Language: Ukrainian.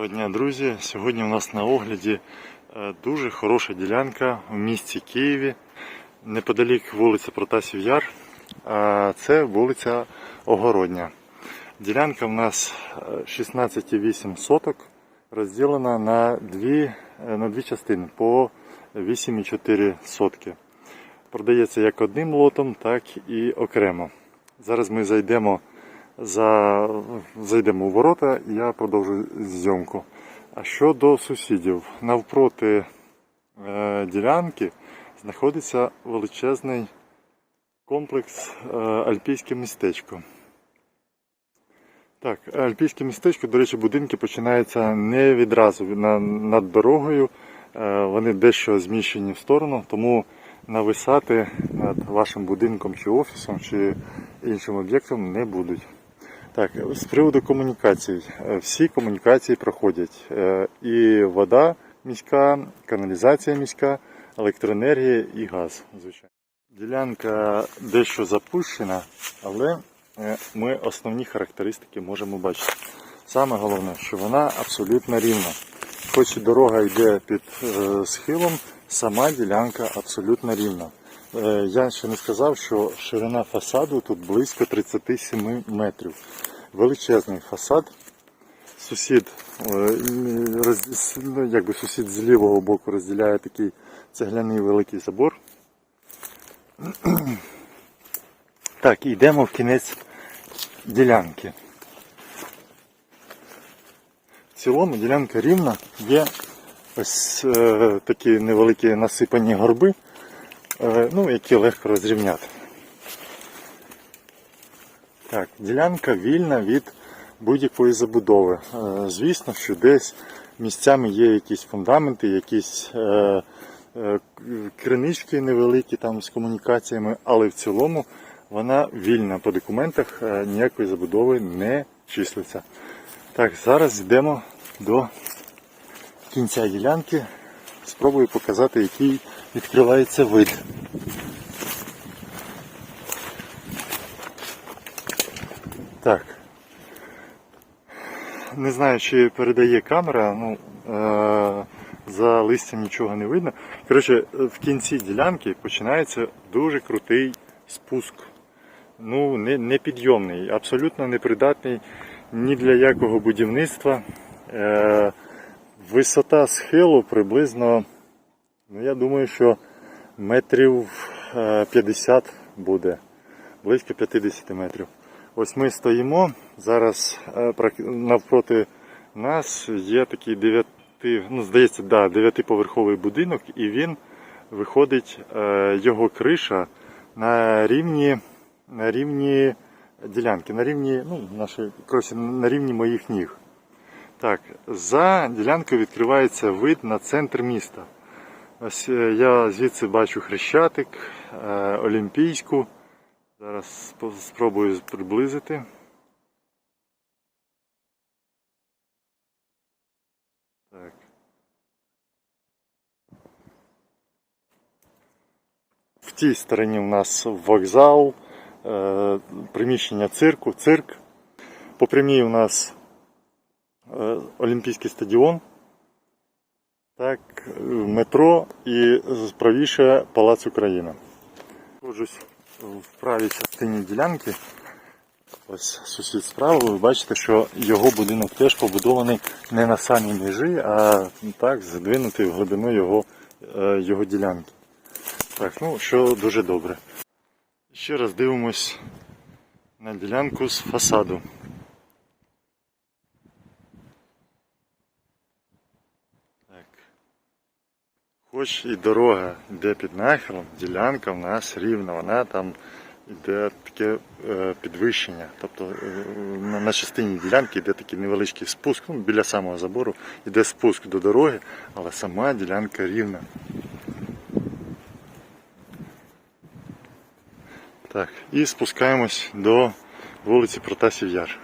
Доброго дня, друзі! Сьогодні у нас на огляді е, дуже хороша ділянка в місті Києві. Неподалік вулиця Протасів Яр, а це вулиця Огородня. Ділянка в нас е, 16,8 соток, розділена на дві, е, на дві частини по 8,4 сотки. Продається як одним лотом, так і окремо. Зараз ми зайдемо за... зайдемо у ворота і я продовжу зйомку. А щодо сусідів, навпроти е, ділянки знаходиться величезний комплекс е, Альпійське містечко. Так, Альпійське містечко, до речі, будинки починаються не відразу на, над дорогою. Е, вони дещо зміщені в сторону, тому нависати над вашим будинком чи офісом, чи іншим об'єктом не будуть. Так, з приводу комунікацій. Е, Всі комунікації проходять. Е, І вода міська, каналізація міська, електроенергія і газ, звичайно. Ділянка дещо запущена, але е, ми основні характеристики можемо бачити. Саме головне, що вона абсолютно рівна. Хоч і дорога йде під схилом, сама ділянка абсолютно рівна. Е, Я ще не сказав, що ширина фасаду тут близько 37 метрів. Величезний фасад. Сусід, е, ну, якби сусід з лівого боку розділяє такий цегляний великий забор. Так, йдемо в кінець ділянки. В цілому ділянка рівна, є ось е, такі невеликі насипані горби, ну, які легко розрівняти. Так, ділянка вільна від будь-якої забудови. Е, Звісно, що десь місцями є якісь фундаменти, якісь е, е, кринички невеликі там з комунікаціями, але в цілому вона вільна по документах, ніякої забудови не числиться. Так, зараз йдемо до кінця ділянки. Спробую показати, який відкривається вид. Так. Не знаю, чи передає камера, ну, е- за листям нічого не видно. Коротше, в кінці ділянки починається дуже крутий спуск. Ну, не, непідйомний, абсолютно непридатний ні для якого будівництва. Е- висота схилу приблизно, ну, я думаю, що метрів е, 50 буде, близько 50 метрів. Ось ми стоїмо. Зараз е, навпроти нас є такий дев'яти, ну здається, да, дев'ятиповерховий будинок, і він виходить, е, його криша на рівні, на рівні ділянки, на рівні, ну, нашої, коротше, на рівні моїх ніг. Так, за ділянкою відкривається вид на центр міста. Ось е, я звідси бачу Хрещатик, е, Олімпійську. Зараз спробую приблизити. Так. В тій стороні у нас вокзал, е, приміщення цирку, цирк. По прямій у нас Олімпійський стадіон. Так, метро і правіше Палац Україна. Знаходжусь в правій частині ділянки. Ось сусід справа, ви бачите, що його будинок теж побудований не на самій межі, а так, задвинутий в глибину його, е, його ділянки. Так, ну що дуже добре. Ще раз дивимось на ділянку з фасаду. Хоч і дорога йде під нахилом, ділянка в нас рівна, вона там йде таке е, підвищення. Тобто е, на, частині ділянки йде такий невеличкий спуск, ну, біля самого забору йде спуск до дороги, але сама ділянка рівна. Так, і спускаємось до вулиці Протасів Яр.